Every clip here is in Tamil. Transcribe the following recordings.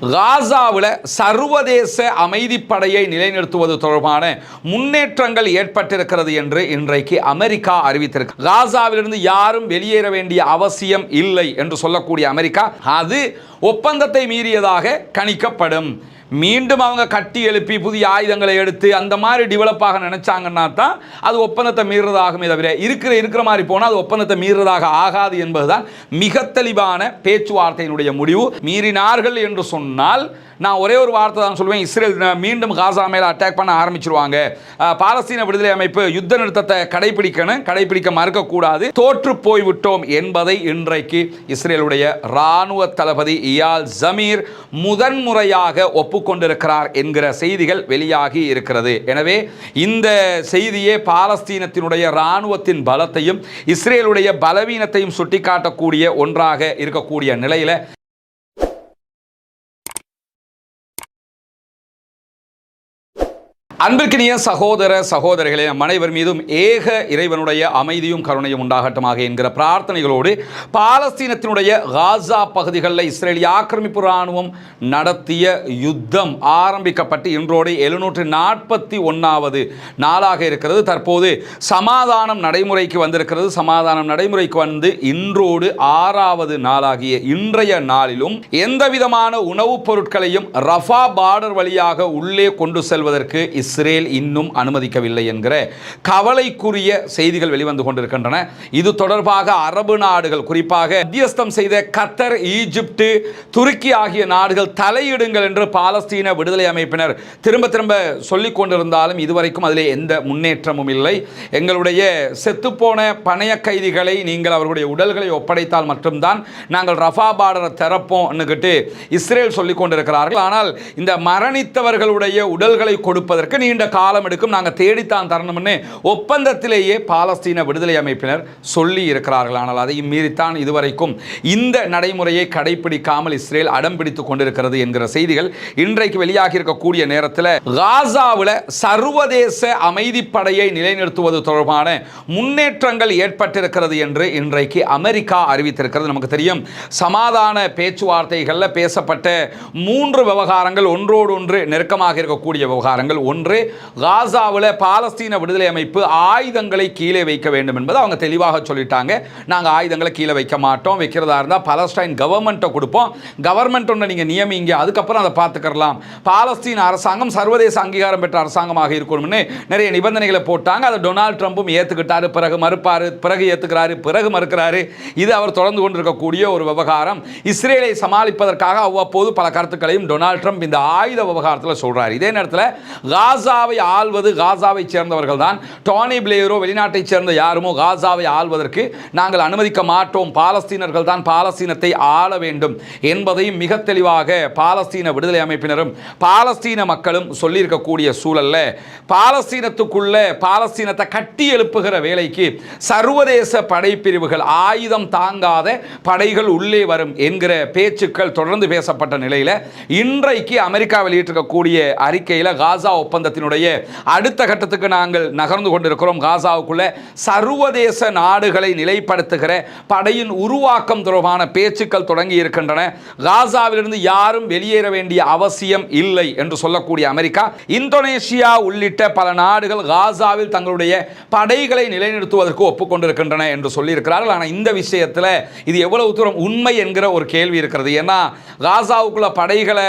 காசாவில் சர்வதேச அமைதிப்படையை நிலைநிறுத்துவது தொடர்பான முன்னேற்றங்கள் ஏற்பட்டிருக்கிறது என்று இன்றைக்கு அமெரிக்கா அறிவித்திருக்கு. காசாவிலிருந்து யாரும் வெளியேற வேண்டிய அவசியம் இல்லை என்று சொல்லக்கூடிய அமெரிக்கா அது ஒப்பந்தத்தை மீறியதாக கணிக்கப்படும். மீண்டும் அவங்க கட்டி எழுப்பி புதிய ஆயுதங்களை எடுத்து அந்த மாதிரி டெவலப் ஆக நினைச்சாங்கன்னா தான் அது ஒப்பந்தத்தை மீறுறதாகுமே தவிர இருக்கிற இருக்கிற மாதிரி போனால் அது ஒப்பந்தத்தை மீறுறதாக ஆகாது என்பதுதான் மிக தெளிவான பேச்சுவார்த்தையினுடைய முடிவு. மீறினார்கள் என்று சொன்னால் நான் ஒரே ஒரு வார்த்தை தான் சொல்லுவேன் இஸ்ரேல் மீண்டும் காசா மேலே அட்டாக் பண்ண ஆரம்பிச்சிருவாங்க. பாலஸ்தீன விடுதலை அமைப்பு யுத்த நிறுத்தத்தை கடைபிடிக்கணும் கடைபிடிக்க மறுக்கக்கூடாது. தோற்று போய்விட்டோம் என்பதை இன்றைக்கு இஸ்ரேலுடைய இராணுவ தளபதி இயால் ஜமீர் முதன்முறையாக ஒப்புக்கொண்டிருக்கிறார் என்கிற செய்திகள் வெளியாகி இருக்கிறது. எனவே இந்த செய்தியே பாலஸ்தீனத்தினுடைய இராணுவத்தின் பலத்தையும் இஸ்ரேலுடைய பலவீனத்தையும் சுட்டிக்காட்டக்கூடிய ஒன்றாக இருக்கக்கூடிய நிலையில் அன்பிற்கினிய சகோதர சகோதரிகளே நம் அனைவர் மீதும் ஏக இறைவனுடைய அமைதியும் கருணையும் உண்டாகட்டமாக என்கிற பிரார்த்தனைகளோடு பாலஸ்தீனத்தினுடைய காசா பகுதிகளில் இஸ்ரேலிய ஆக்கிரமிப்பு இராணுவம் நடத்திய யுத்தம் ஆரம்பிக்கப்பட்டு இன்றோடு எழுநூற்று நாற்பத்தி ஒன்றாவது நாளாக இருக்கிறது. தற்போது சமாதானம் நடைமுறைக்கு வந்திருக்கிறது. சமாதானம் நடைமுறைக்கு வந்து இன்றோடு ஆறாவது நாளாகிய இன்றைய நாளிலும் எந்தவிதமான உணவுப் பொருட்களையும் ரஃபா பார்டர் வழியாக உள்ளே கொண்டு செல்வதற்கு இஸ்ரேல் இன்னும் அனுமதிக்கவில்லை என்கிற கவலைக்குரிய செய்திகள் வெளிவந்து கொண்டிருக்கின்றன. இது தொடர்பாக அரபு நாடுகள் குறிப்பாக மத்தியஸ்தம் செய்த கத்தர் ஈஜிப்டு துருக்கி ஆகிய நாடுகள் தலையிடுங்கள் என்று பாலஸ்தீன விடுதலை அமைப்பினர் திரும்ப திரும்ப சொல்லிக் கொண்டிருந்தாலும் இதுவரைக்கும் அதிலே எந்த முன்னேற்றமும் இல்லை. எங்களுடைய செத்துப்போன பணைய கைதிகளை நீங்கள் அவர்களுடைய உடல்களை ஒப்படைத்தால் மட்டும்தான் நாங்கள் ரஃபா பார்டரை திறப்போம்னுக்கிட்டு இஸ்ரேல் சொல்லிக் கொண்டிருக்கிறார்கள். ஆனால் இந்த மரணித்தவர்களுடைய உடல்களை கொடுப்பதற்கு நீண்ட காலம் எடுக்கும். நாங்கள் தேடித்தான் தரணும்னு ஒப்பந்தத்திலேயே பாலஸ்தீன விடுதலை அமைப்பினர் சொல்லி இருக்கிறார்கள். ஆனால் அதையும் மீறித்தான் இதுவரைக்கும் இந்த நடைமுறையை கடைபிடிக்காமல் இஸ்ரேல் அடம் பிடித்துக் கொண்டிருக்கிறது என்கிற செய்திகள் இன்றைக்கு வெளியாகி இருக்கக்கூடிய நேரத்தில் காசாவில் சர்வதேச அமைதிப்படையை நிலைநிறுத்துவது தொடர்பான முன்னேற்றங்கள் ஏற்பட்டிருக்கிறது என்று இன்றைக்கு அமெரிக்கா அறிவித்திருக்கிறது. நமக்கு தெரியும் சமாதான பேச்சுவார்த்தைகளில் பேசப்பட்ட மூன்று விவகாரங்கள் ஒன்றோடு ஒன்று நெருக்கமாக இருக்கக்கூடிய விவகாரங்கள். ஒன்று காசாவில் பாலஸ்தீன விடுதலை அமைப்பு ஆயுதங்களை கீழே வைக்க வேண்டும் என்பது அவங்க தெளிவாக சொல்லிட்டாங்க. நாங்கள் ஆயுதங்களை கீழே வைக்க மாட்டோம். வைக்கிறதா இருந்தால் பலஸ்டைன் கவர்மெண்ட்டை கொடுப்போம். கவர்மெண்ட் ஒன்று நீங்கள் நியமிங்க. அதுக்கப்புறம் அதை பார்த்துக்கலாம் பாலஸ்தீன் அரசாங்கம் சர்வதேச அங்கீகாரம் பெற்ற அரசாங்கமாக இருக்கணும்னு நிறைய நிபந்தனைகளை போட்டாங்க. அதை டொனால்ட் ட்ரம்ப்பும் ஏற்றுக்கிட்டாரு பிறகு மறுப்பார். பிறகு ஏற்றுக்கிறாரு பிறகு மறுக்கிறாரு. இது அவர் தொடர்ந்து கொண்டிருக்கக்கூடிய ஒரு விவகாரம். இஸ்ரேலை சமாளிப்பதற்காக அவ்வப்போது பல கருத்துக்களையும் டொனால்ட் ட்ரம்ப் இந்த ஆயுத விவகாரத்தில் சொல்கிறார் இதே நேரத்தில் காசாவை ஆள்வது காசாவை சேர்ந்தவர்கள் தான் டோனி பிளேயரோ வெளிநாட்டைச் சேர்ந்த யாருமோ காசாவை ஆள்வதற்கு நாங்கள் அனுமதிக்க மாட்டோம். பாலஸ்தீனர்கள் தான் பாலஸ்தீனத்தை ஆள வேண்டும் என்பதையும் மிக தெளிவாக பாலஸ்தீன விடுதலை அமைப்பினரும் பாலஸ்தீன மக்களும் சொல்லியிருக்கக்கூடிய சூழல்ல பாலஸ்தீனத்துக்குள்ள பாலஸ்தீனத்தை கட்டி எழுப்புகிற வேலைக்கு சர்வதேச படைப்பிரிவுகள் ஆயுதம் தாங்காத படைகள் உள்ளே வரும் என்கிற பேச்சுக்கள் தொடர்ந்து பேசப்பட்ட நிலையில் இன்றைக்கு அமெரிக்கா வெளியிட்டிருக்கக்கூடிய அறிக்கையில் காசா ஒப்பந்தத்தினுடைய அடுத்த கட்டத்துக்கு நாங்கள் நகர்ந்து கொண்டிருக்கிறோம். காசாவுக்குள்ள சர்வதேச நாடுகளை நிலைப்படுத்துகிற படையின் உருவாக்கம் தொடர்பான பேச்சுக்கள் தொடங்கி இருக்கின்றன. காசாவிலிருந்து யாரும் வெளியேற வேண்டிய அவசியம் இல்லை என்று சொல்லக்கூடிய அமெரிக்கா இந்தோனேஷியா உள்ளிட்ட பல நாடுகள் காசாவில் தங்களுடைய படைகளை நிலைநிறுத்துவதற்கு ஒப்புக்கொண்டிருக்கின்றன என்று சொல்லியிருக்கிறார்கள். ஆனால் இந்த விஷயத்தில் இது எவ்வளவு தூரம் உண்மை என்கிற ஒரு கேள்வி இருக்கிறது. ஏன்னா காசாவுக்குள்ள படைகளை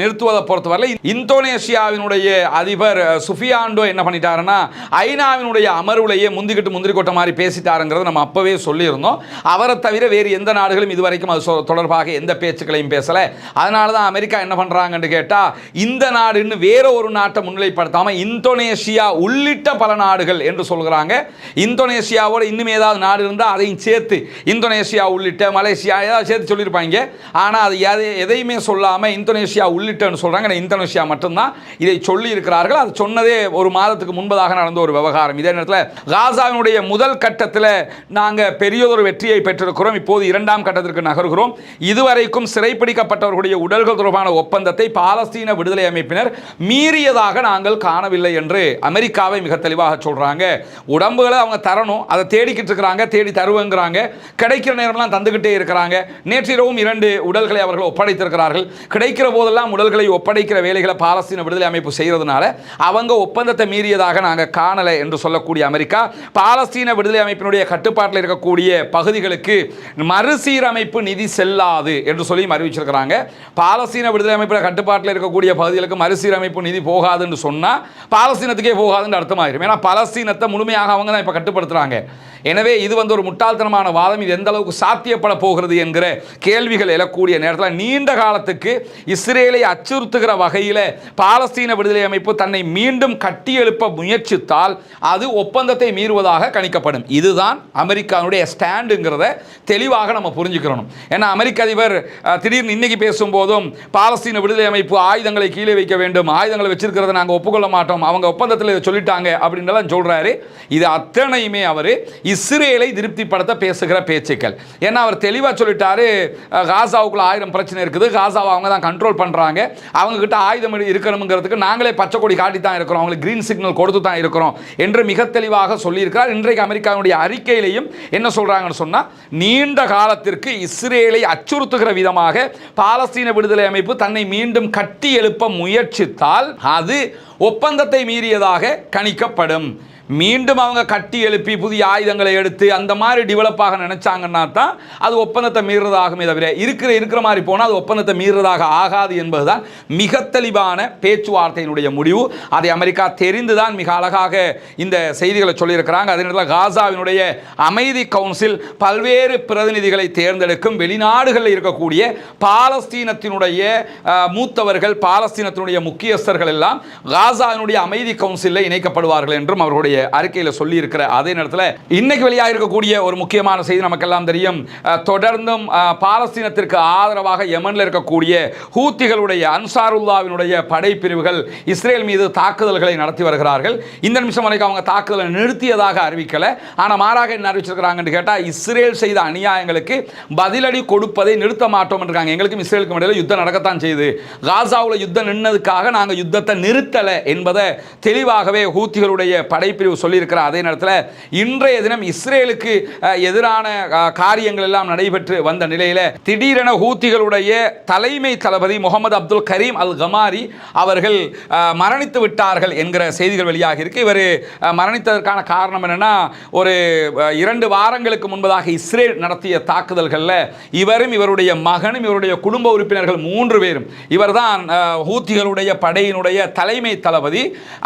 நிறுத்துவதை பொறுத்தவரை இந்தோனேஷியாவினுடைய அதிபர் சுஃபியாண்டோ என்ன பண்ணிட்டாருன்னா ஐநாவினுடைய அமர்வுலையே முந்திக்கிட்டு முந்திரி கொட்ட மாதிரி பேசிட்டாருங்கிறத நம்ம அப்போவே சொல்லியிருந்தோம். அவரை தவிர வேறு எந்த நாடுகளும் இதுவரைக்கும் அது தொடர்பாக எந்த பேச்சுக்களையும் பேசலை. அதனால தான் அமெரிக்கா என்ன பண்ணுறாங்கன்னு கேட்டால் இந்த நாடுன்னு வேற ஒரு நாட்டை முன்னிலைப்படுத்தாமல் இந்தோனேஷியா உள்ளிட்ட பல நாடுகள் என்று சொல்கிறாங்க இந்தோனேஷியாவோட இன்னும் ஏதாவது நாடு இருந்தால் அதையும் சேர்த்து இந்தோனேஷியா உள்ளிட்ட மலேசியா ஏதாவது சேர்த்து சொல்லியிருப்பாங்க. ஆனால் அது எதை எதையுமே சொல்லாமல் இந்தோனேஷியா உள்ளிட்டன்னு சொல்கிறாங்க இந்தோனேஷியா மட்டும்தான் இதை சொல்லி இருக்கிறார்கள் அது சொன்னதே ஒரு மாதத்துக்கு முன்பதாக நடந்த ஒரு விவகாரம். இதே நேரத்தில் காசாவினுடைய முதல் கட்டத்தில் நாங்கள் பெரியதொரு வெற்றியை பெற்றிருக்கிறோம். இப்போது இரண்டாம் கட்டத்திற்கு நகர்கிறோம். இதுவரைக்கும் சிறைப்பிடிக்கப்பட்டவர்களுடைய உடல்கள் தொடர்பான ஒப்பந்தத்தை பாலஸ்தீன விடுதலை அமைப்பினர் மீறியதாக நாங்கள் காணவில்லை என்று அமெரிக்காவை மிக தெளிவாக சொல்கிறாங்க உடம்புகளை அவங்க தரணும். அதை தேடிக்கிட்டு இருக்கிறாங்க. தேடி தருவங்கிறாங்க. கிடைக்கிற நேரம்லாம் தந்துக்கிட்டே இருக்கிறாங்க. நேற்றிரவும் இரண்டு உடல்களை அவர்கள் ஒப்படைத்திருக்கிறார்கள். கிடைக்கிற போதெல்லாம் உடல்களை ஒப்படைக்கிற வேலைகளை பாலஸ்தீன விடுதலை அமைப்பு செய்கிறதுனால அவங்க ஒப்பந்தத்தை மீறியதாக நாங்கள் காணலை என்று சொல்லக்கூடிய அமெரிக்கா பாலஸ்தீன விடுதலை அமைப்பினுடைய கட்டுப்பாட்டில் இருக்கக்கூடிய பகுதிகளுக்கு மறுசீரமைப்பு நிதி செல்லாது என்று சொல்லி அறிவிச்சிருக்கிறாங்க. பாலஸ்தீன விடுதலை அமைப்பில் கட்டுப்பாட்டில் இருக்கக்கூடிய பகுதிகளுக்கு மறுசீரமைப்பு நிதி போகாதுன்னு சொன்னால் பாலஸ்தீனத்துக்கே போகாதுன்னு அர்த்தமாயிரும். ஏன்னா பாலஸ்தீனத்தை முழுமையாக அவங்க தான் இப்போ கட்டுப்படுத்துகிறாங்க எனவே இது வந்து ஒரு முட்டாள்தனமான வாதம். இது எந்த அளவுக்கு சாத்தியப்பட போகிறது என்கிற கேள்விகள் எழக்கூடிய நேரத்தில் நீண்ட காலத்துக்கு இஸ்ரேலை அச்சுறுத்துகிற வகையில் பாலஸ்தீன விடுதலை அமைப்பு தன்னை மீண்டும் கட்டியெழுப்ப முயற்சித்தால் அது ஒப்பந்தத்தை மீறுவதாக கணிக்கப்படும். இதுதான் அமெரிக்காவுடைய ஸ்டாண்டுங்கிறத தெளிவாக நம்ம புரிஞ்சுக்கிறணும். ஏன்னா அமெரிக்க அதிபர் திடீர்னு இன்னைக்கு பேசும்போதும் பாலஸ்தீன விடுதலை அமைப்பு ஆயுதங்களை கீழே வைக்க வேண்டும் ஆயுதங்களை வச்சிருக்கிறத நாங்கள் ஒப்புக்கொள்ள மாட்டோம் அவங்க ஒப்பந்தத்தில் இதை சொல்லிட்டாங்க அப்படின்னுலாம் சொல்கிறாரு இது அத்தனையுமே அவர் இஸ்ரேலை திருப்திப்படுத்த பேசுகிற பேச்சுக்கள். ஏன்னா அவர் தெளிவாக சொல்லிட்டாரு காசாவுக்குள்ள ஆயிரம் பிரச்சனை இருக்குது. காசாவை அவங்க தான் கண்ட்ரோல் பண்ணுறாங்க அவங்கக்கிட்ட ஆயுதம் இருக்கணுங்கிறதுக்கு நாங்களே பச்சை கொடி காட்டி தான் இருக்கிறோம். அவங்களுக்கு கிரீன் சிக்னல் கொடுத்து தான் இருக்கிறோம் என்று மிக தெளிவாக சொல்லியிருக்கிறார். இன்றைக்கு அமெரிக்காவுடைய அறிக்கையிலையும் என்ன சொல்கிறாங்கன்னு சொன்னால் நீண்ட காலத்திற்கு இஸ்ரேலை அச்சுறுத்துகிற விதமாக பாலஸ்தீன விடுதலை அமைப்பு தன்னை மீண்டும் கட்டி எழுப்ப முயற்சித்தால் அது ஒப்பந்தத்தை மீறியதாக கணிக்கப்படும். மீண்டும் அவங்க கட்டி எழுப்பி புதிய ஆயுதங்களை எடுத்து அந்த மாதிரி டெவலப் ஆக நினைச்சாங்கன்னா தான் அது ஒப்பந்தத்தை மீறுறதாகுமே தவிர இருக்கிற இருக்கிற மாதிரி போனால் அது ஒப்பந்தத்தை மீறுறதாக ஆகாது என்பதுதான் மிக தெளிவான பேச்சுவார்த்தையினுடைய முடிவு. அதை அமெரிக்கா தெரிந்துதான் மிக அழகாக இந்த செய்திகளை சொல்லியிருக்கிறாங்க. அதே நேரத்தில் காசாவினுடைய அமைதி கவுன்சில் பல்வேறு பிரதிநிதிகளை தேர்ந்தெடுக்கும் வெளிநாடுகளில் இருக்கக்கூடிய பாலஸ்தீனத்தினுடைய மூத்தவர்கள் பாலஸ்தீனத்தினுடைய முக்கியஸ்தர்கள் எல்லாம் காசாவினுடைய அமைதி கவுன்சிலில் இணைக்கப்படுவார்கள் என்றும் அவர்களுடைய அறிக்கையில் சொல்லியிருக்கிற அதே நேரத்தில் இன்னைக்கு வெளியாக இருக்கக்கூடிய ஒரு முக்கியமான செய்தி நமக்கெல்லாம் தெரியும். தொடர்ந்தும் பாலஸ்தீனத்திற்கு ஆதரவாக யமனில் இருக்கக்கூடிய ஹூத்திகளுடைய அன்சாருல்லாவினுடைய படைப்பிரிவுகள் இஸ்ரேல் மீது தாக்குதல்களை நடத்தி வருகிறார்கள். இந்த நிமிஷம் வரைக்கும் அவங்க தாக்குதலை நிறுத்தியதாக அறிவிக்கலை. ஆனால் மாறாக என்ன அறிவிச்சிருக்கிறாங்கன்னு கேட்டால் இஸ்ரேல் செய்த அநியாயங்களுக்கு பதிலடி கொடுப்பதை நிறுத்த மாட்டோம் இருக்காங்க எங்களுக்கும் இஸ்ரேலுக்கும் இடையில் யுத்தம் நடக்கத்தான் செய்யுது காசாவில் யுத்தம் நின்னதுக்காக நாங்கள் யுத்தத்தை நிறுத்தலை என்பதை தெளிவாகவே ஹூத்திகளுடைய படைப்பிரிவு சொல்லியிருக்கிறார். அதே நேரத்தில் இன்றைய தினம் இஸ்ரேலுக்கு எதிரான காரியங்கள் எல்லாம் நடைபெற்று வந்த நிலையில் திடீரென ஹூத்திகளுடைய தலைமை தளபதி முகமது அப்துல் கரீம் அல் கமாரி அவர்கள் மரணித்து விட்டார்கள் என்கிற செய்திகள் வெளியாக இருக்கு. இவர் மரணித்ததற்கான காரணம் என்னன்னா ஒரு இரண்டு வாரங்களுக்கு முன்பதாக இஸ்ரேல் நடத்திய தாக்குதல்களில் இவரும் இவருடைய மகனும் இவருடைய குடும்ப உறுப்பினர்கள் மூன்று பேரும் இவர்தான் ஹூத்திகளுடைய படையினுடைய தலைமை தளபதி.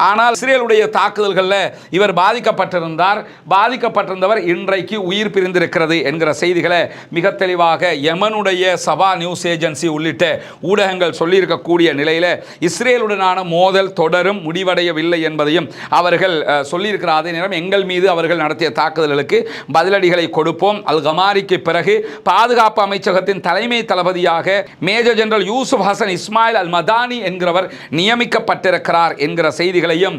ஆனால் இஸ்ரேலுடைய தாக்குதல்களில் இவர் பாதிக்கப்பட்டிருந்தார். பாதிக்கப்பட்டிருந்தவர் இன்றைக்கு உயிர் பிரிந்திருக்கிறது என்கிற செய்திகளை மிக தெளிவாக யமனுடைய சபா நியூஸ் ஏஜென்சி உள்ளிட்ட ஊடகங்கள் சொல்லியிருக்கக்கூடிய நிலையில் இஸ்ரேலுடனான மோதல் தொடரும் முடிவடையவில்லை என்பதையும் அவர்கள் சொல்லியிருக்கிற அதே நேரம் எங்கள் மீது அவர்கள் நடத்திய தாக்குதல்களுக்கு பதிலடிகளை கொடுப்போம். அல் கமாரிக்கு பிறகு பாதுகாப்பு அமைச்சகத்தின் தலைமை தளபதியாக major general Yusuf Hassan Ismail Al Madani என்கிறவர் நியமிக்கப்பட்டிருக்கிறார் என்கிற செய்திகளையும்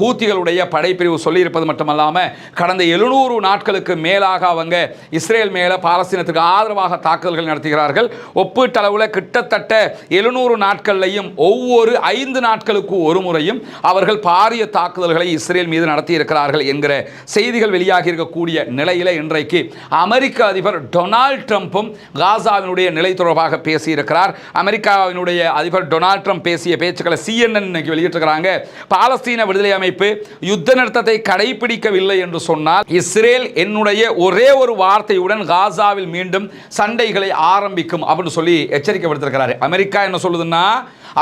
ஹூத்திகளுடைய படைப்பிரிவு சொல்லியிருப்பது மட்டுமல்லாமல் கடந்த எழுநூறு நாட்களுக்கு மேலாக அவங்க இஸ்ரேல் மேலே பாலஸ்தீனத்துக்கு ஆதரவாக தாக்குதல்கள் நடத்துகிறார்கள். ஒப்பீட்டளவில் கிட்டத்தட்ட எழுநூறு நாட்கள்லையும் ஒவ்வொரு ஐந்து நாட்களுக்கு ஒரு முறையும் அவர்கள் பாரிய தாக்குதல்களை இஸ்ரேல் மீது நடத்தியிருக்கிறார்கள் என்கிற செய்திகள் வெளியாகி இருக்கக்கூடிய நிலையில் இன்றைக்கு அமெரிக்க அதிபர் டொனால்ட் ட்ரம்ப்பும் காசாவினுடைய நிலை தொடர்பாக பேசியிருக்கிறார். அமெரிக்காவினுடைய அதிபர் டொனால்ட் ட்ரம்ப் பேசிய பேச்சுக்களை சிஎன்என் இன்னைக்கு வெளியிட்டிருக்கிறாங்க. பாலஸ்தீன விடுதலை அமைப்பு யுத்த நிறுத்த நிறுத்தத்தை கடைபிடிக்கவில்லை என்று சொன்னால் இஸ்ரேல் என்னுடைய ஒரே ஒரு வார்த்தையுடன் காசாவில் மீண்டும் சண்டைகளை ஆரம்பிக்கும் அப்படின்னு சொல்லி எச்சரிக்கை விடுத்திருக்கிறாரு. அமெரிக்கா என்ன சொல்லுதுன்னா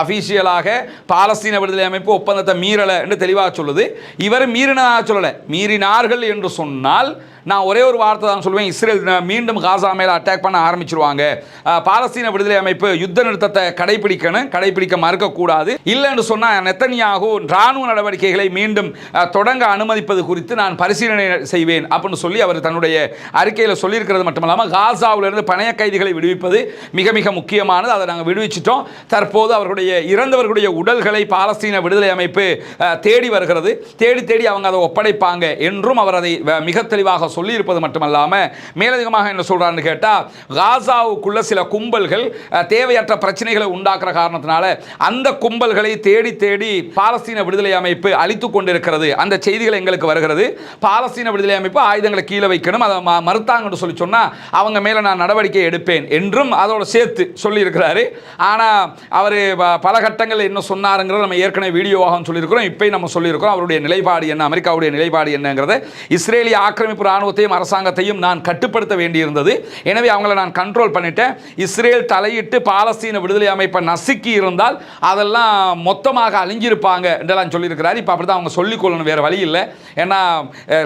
அஃபீஷியலாக பாலஸ்தீன விடுதலை அமைப்பு ஒப்பந்தத்தை மீறலை என்று தெளிவாக சொல்லுது. இவர் மீறினதாக சொல்லலை. மீறினார்கள் என்று சொன்னால் நான் ஒரே ஒரு வார்த்தை தான் சொல்லுவேன். இஸ்ரேல் மீண்டும் காசா மேலே அட்டாக் பண்ண ஆரம்பிச்சிருவாங்க. பாலஸ்தீன விடுதலை அமைப்பு யுத்த நிறுத்தத்தை கடைபிடிக்கணும் கடைபிடிக்க மறுக்கக்கூடாது. இல்லைன்னு சொன்னால் நெத்தனியாகு ராணுவ நடவடிக்கைகளை மீண்டும் தொடங்க அனுமதிப்பது குறித்து நான் பரிசீலனை செய்வேன் அப்படின்னு சொல்லி அவர் தன்னுடைய அறிக்கையில் சொல்லியிருக்கிறது மட்டுமல்லாமல் காசாவிலிருந்து பணைய கைதிகளை விடுவிப்பது மிக மிக முக்கியமானது. அதை நாங்கள் விடுவிச்சிட்டோம். தற்போது அவர்களுடைய அவர்களுடைய இறந்தவர்களுடைய உடல்களை பாலஸ்தீன விடுதலை அமைப்பு தேடி வருகிறது. தேடி தேடி அவங்க அதை ஒப்படைப்பாங்க என்றும் அவர் அதை வ- மிக தெளிவாக சொல்லியிருப்பது மட்டுமல்லாமல் மேலதிகமாக என்ன சொல்கிறான்னு கேட்டால் காசாவுக்குள்ள சில கும்பல்கள் தேவையற்ற பிரச்சனைகளை உண்டாக்குற காரணத்தினால அந்த கும்பல்களை தேடி தேடி பாலஸ்தீன விடுதலை அமைப்பு அழித்து கொண்டிருக்கிறது. அந்த செய்திகள் எங்களுக்கு வருகிறது. பாலஸ்தீன விடுதலை அமைப்பு ஆயுதங்களை கீழே வைக்கணும் அதை மறுத்தாங்கன்னு சொல்லி சொன்னால் அவங்க மேலே நான் நடவடிக்கை எடுப்பேன் என்றும் அதோட சேர்த்து சொல்லியிருக்கிறாரு. ஆனால் அவர் பல கட்டங்கள் என்ன சொன்னாருங்கிறத நம்ம ஏற்கனவே வீடியோவாக சொல்லியிருக்கிறோம். இப்போ நம்ம சொல்லியிருக்கிறோம். அவருடைய நிலைப்பாடு என்ன அமெரிக்காவுடைய நிலைப்பாடு என்னங்கிறத இஸ்ரேலிய ஆக்கிரமிப்பு ராணுவத்தையும் அரசாங்கத்தையும் நான் கட்டுப்படுத்த வேண்டியிருந்தது. எனவே அவங்கள நான் கண்ட்ரோல் பண்ணிட்டேன். இஸ்ரேல் தலையிட்டு பாலஸ்தீன விடுதலை அமைப்பை நசுக்கி இருந்தால் அதெல்லாம் மொத்தமாக அழிஞ்சிருப்பாங்க என்றெல்லாம் சொல்லியிருக்கிறார். இப்போ அப்படி தான் அவங்க சொல்லிக்கொள்ளணும் வேறு வழி இல்லை. ஏன்னா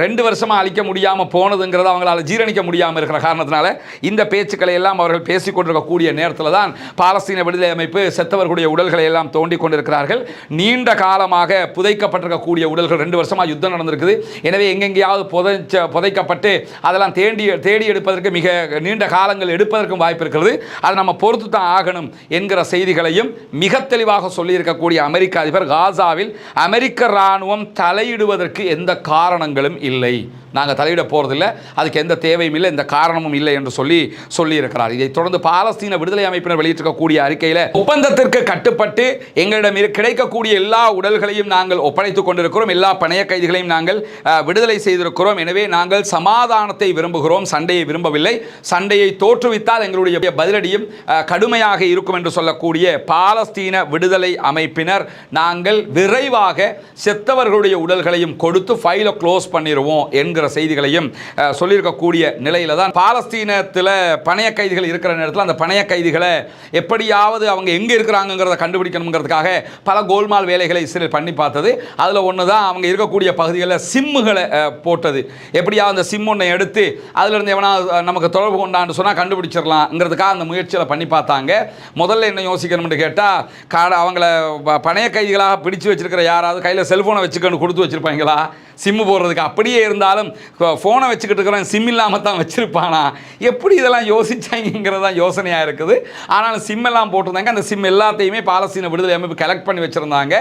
ரெண்டு வருஷமாக அழிக்க முடியாமல் போனதுங்கிறத அவங்களால் ஜீரணிக்க முடியாமல் இருக்கிற காரணத்தினால இந்த பேச்சுக்களை எல்லாம் அவர்கள் பேசிக்கொண்டிருக்கக்கூடிய நேரத்தில் தான் பாலஸ்தீன விடுதலை அமைப்பு செத்தவர்களுடைய உடல்களை எல்லாம் தோண்டி கொண்டிருக்கிறார்கள். நீண்ட காலமாக புதைக்கப்பட்டிருக்கக்கூடிய உடல்கள் ரெண்டு வருஷமாக யுத்தம் நடந்திருக்குது. எனவே எங்கெங்கேயாவது புதைச்ச புதைக்கப்பட்டு அதெல்லாம் தேண்டி தேடி எடுப்பதற்கு மிக நீண்ட காலங்கள் எடுப்பதற்கும் வாய்ப்பு இருக்கிறது. அதை நம்ம பொறுத்து தான் ஆகணும் என்கிற செய்திகளையும் மிக தெளிவாக சொல்லியிருக்கக்கூடிய அமெரிக்க அதிபர் காசாவில் அமெரிக்க இராணுவம் தலையிடுவதற்கு எந்த காரணங்களும் இல்லை. நாங்கள் தலையிட போகிறதில்ல அதுக்கு எந்த தேவையும் இல்லை. எந்த காரணமும் இல்லை என்று சொல்லி சொல்லியிருக்கிறார். இதைத் தொடர்ந்து பாலஸ்தீன விடுதலை அமைப்பினர் வெளியிட்டிருக்கக்கூடிய அறிக்கையில் ஒப்பந்தத்திற்கு கட்டுப்பட்டு எங்களிடம் கிடைக்கக்கூடிய எல்லா உடல்களையும் நாங்கள் ஒப்படைத்துக் கொண்டிருக்கிறோம். எல்லா பணைய கைதிகளையும் நாங்கள் விடுதலை செய்திருக்கிறோம். எனவே நாங்கள் சமாதானத்தை விரும்புகிறோம். சண்டையை விரும்பவில்லை. சண்டையை தோற்றுவித்தால் எங்களுடைய பதிலடியும் கடுமையாக இருக்கும் என்று சொல்லக்கூடிய பாலஸ்தீன விடுதலை அமைப்பினர் நாங்கள் விரைவாக செத்தவர்களுடைய உடல்களையும் கொடுத்து ஃபைலை க்ளோஸ் பண்ணிடுவோம் என்கிற செய்திகளையும் சொல்லியிருக்கக்கூடிய நிலையில தான் பாலஸ்தீனத்தில் பணைய கைதிகள் இருக்கிற நேரத்தில் அந்த பணைய கைதிகளை எப்படியாவது அவங்க எங்கே இருக்கிறாங்கங்கிறத கண்டுபிடிக்கணுங்கிறதுக்காக பல கோல்மால் வேலைகளை இஸ்ரேல் பண்ணி பார்த்தது. அதில் ஒன்று தான் அவங்க இருக்கக்கூடிய பகுதிகளில் சிம்முகளை போட்டது. எப்படியா அந்த சிம் ஒன்றை எடுத்து அதிலிருந்து எவனா நமக்கு தொடர்பு கொண்டான்னு சொன்னால் கண்டுபிடிச்சிடலாம்ங்கிறதுக்காக அந்த முயற்சியில் பண்ணி பார்த்தாங்க. முதல்ல என்ன யோசிக்கணும்னு கேட்டால் காட அவங்கள பணைய கைதிகளாக பிடிச்சு வச்சிருக்கிற யாராவது கையில் செல்ஃபோனை வச்சுக்கணும் கொடுத்து வச்சிருப்பாங்களா? சிம்மு போடுறதுக்கு அப்படியே இருந்தாலும் ஃபோனை வச்சுக்கிட்டு இருக்கிறவன் சிம் இல்லாமல் தான் வச்சுருப்பானா? எப்படி இதெல்லாம் யோசிச்சாங்கிறது தான் யோசனையாக இருக்குது. ஆனாலும் சிம் எல்லாம் போட்டிருந்தாங்க. அந்த சிம் எல்லாத்தையுமே பாலஸ்தீன விடுதலை அமைப்பு கலெக்ட் பண்ணி வச்சுருந்தாங்க.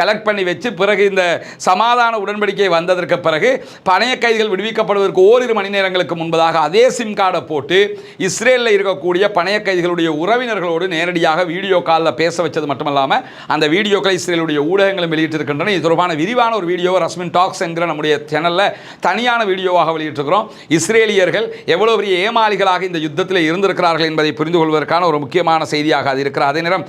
கலெக்ட் பண்ணி வச்சு பிறகு இந்த சமாதான உடன்படிக்கை வந்ததற்கு பிறகு பணைய கைதிகள் விடுவிக்கப்படுவதற்கு ஓரிரு மணி நேரங்களுக்கு முன்பதாக அதே சிம் கார்டை போட்டு இஸ்ரேலில் இருக்கக்கூடிய பணைய கைதிகளுடைய உறவினர்களோடு நேரடியாக வீடியோ காலில் பேச வச்சது மட்டுமல்லாமல் அந்த வீடியோக்களை இஸ்ரேலுடைய ஊடகங்களும் வெளியிட்டிருக்கின்றன. இது தொடர்பான விரிவான ஒரு வீடியோவை ரஸ்மின் டாக்ஸ் என்கிற நம்முடைய சேனலில் தனியான வீடியோவாக வெளியிட்டிருக்கிறோம். இஸ்ரேலியர்கள் எவ்வளவு பெரிய ஏமாளிகளாக இந்த யுத்தத்தில் இருந்திருக்கிறார்கள் என்பதை புரிந்து கொள்வதற்கான ஒரு முக்கியமான செய்தியாக அது இருக்கிற அதே நேரம்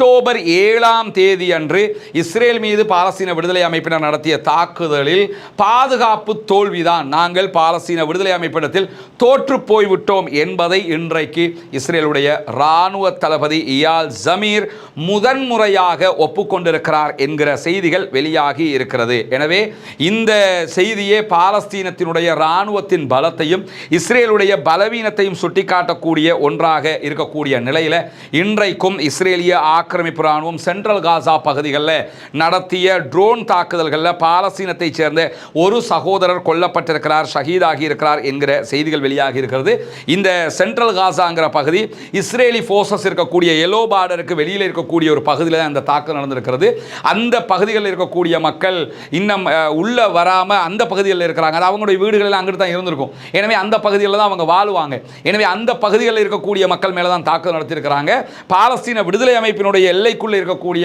அக்டோபர் ஏழாம் தேதி அன்று இஸ்ரேல் மீது பாலஸ்தீன விடுதலை அமைப்பினர் நடத்திய தாக்குதலில் பாதுகாப்பு தோல்விதான். நாங்கள் பாலஸ்தீன விடுதலை அமைப்பிடத்தில் தோற்று போய்விட்டோம் என்பதை இன்றைக்கு இஸ்ரேலுடைய இராணுவ தளபதி இயால் ஜமீர் முதன்முறையாக ஒப்புக்கொண்டிருக்கிறார் என்கிற செய்திகள் வெளியாகி இருக்கிறது. எனவே இந்த செய்தியே பாலஸ்தீனத்தினுடைய இராணுவத்தின் பலத்தையும் இஸ்ரேலுடைய பலவீனத்தையும் சுட்டிக்காட்டக்கூடிய ஒன்றாக இருக்கக்கூடிய நிலையில் இன்றைக்கும் இஸ்ரேலிய ஆக்கிரமிப்பு இராணுவம் சென்ட்ரல் காசா பகுதிகளில் நடத்திய ட்ரோன் தாக்குதல்களில் பாலஸ்தீனத்தைச் சேர்ந்த ஒரு சகோதரர் கொல்லப்பட்டிருக்கிறார் ஷஹீதாகி இருக்கிறார் என்கிற செய்திகள் வெளியாகி இருக்கிறது. இந்த சென்ட்ரல் காசாங்கிற பகுதி இஸ்ரேலி ஃபோர்ஸஸ் இருக்கக்கூடிய எல்லோ பார்டருக்கு வெளியில் இருக்கக்கூடிய ஒரு பகுதியில் தான் அந்த தாக்குதல் நடந்திருக்கிறது. அந்த பகுதிகளில் இருக்கக்கூடிய மக்கள் இன்னும் உள்ளே உள்ள வராமல் அந்த பகுதிகளில் இருக்கிறாங்க. அது அவங்களுடைய வீடுகளில் அங்கிட்டு தான் இருந்திருக்கும். எனவே அந்த பகுதிகளில் தான் அவங்க வாழ்வாங்க. எனவே அந்த பகுதிகளில் இருக்கக்கூடிய மக்கள் மேலே தான் தாக்குதல் நடத்தியிருக்கிறாங்க. பாலஸ்தீன விடுதலை அமைப்பினுடைய எல்லைக்குள்ளே இருக்கக்கூடிய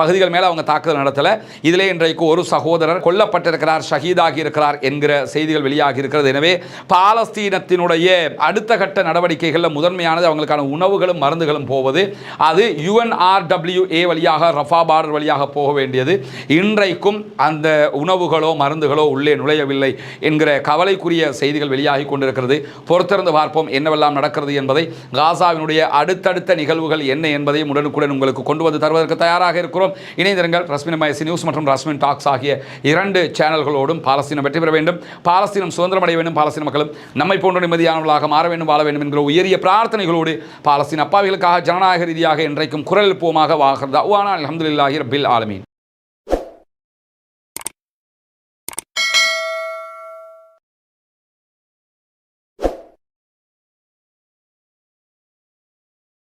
பகுதிகள் மேலே அவங்க தாக்குதல் நடத்தலை. இதிலே இன்றைக்கு ஒரு சகோதரர் கொல்லப்பட்டிருக்கிறார் ஷஹீதாகி இருக்கிறார் என்கிற செய்திகள் வெளியாகி இருக்கிறது. எனவே பாலஸ்தீனத்தினுடைய அடுத்த கட்ட நடவடிக்கைகளில் முதன்மையானது அவங்களுக்கான உணவுகளும் மருந்துகளும் போவது. அது யுஎன்ஆர்டபிள்யூஏ வழியாக ரஃபா பார்டர் வழியாக போக வேண்டியது. இன்றைக்கும் அந்த உணவுகளோ மருந்துகளோ உள்ளே நுழையவில்லை என்கிற கவலைக்குரிய செய்திகள் வெளியாகி கொண்டிருக்கிறது. பொறுத்திருந்து பார்ப்போம் என்னவெல்லாம் நடக்கிறது என்பதை. காசாவினுடைய அடுத்தடுத்த நிகழ்வுகள் என்ன என்பதையும் உடனுக்குடன் உங்களுக்கு கொண்டு வந்து தருவதற்கு தயாராக இருக்கிறோம். இணைந்திருங்கள். ரஸ்மின் மயசி நியூஸ் மற்றும் ரஸ்மின் டாக்ஸ் ஆகிய இரண்டு சேனல்களோடும் பாலஸ்தீனம் வெற்றி பெற வேண்டும். பாலஸ்தீனம் சுதந்திரம் அடைய வேண்டும். பாலஸ்தீன மக்களும் நம்மை போன்ற நிம்மதியானவர்களாக மாற வேண்டும் வாழ வேண்டும் என்கிற உயரிய பிரார்த்தனைகளோடு பாலஸ்தீன் அப்பாவிகளுக்காக ஜனநாயக ரீதியாக இன்றைக்கும் குரல் எழுப்புவோமாக வாகிறது அவ்வானா அலமதுல்லாஹி ரபில் ஆலமீன்.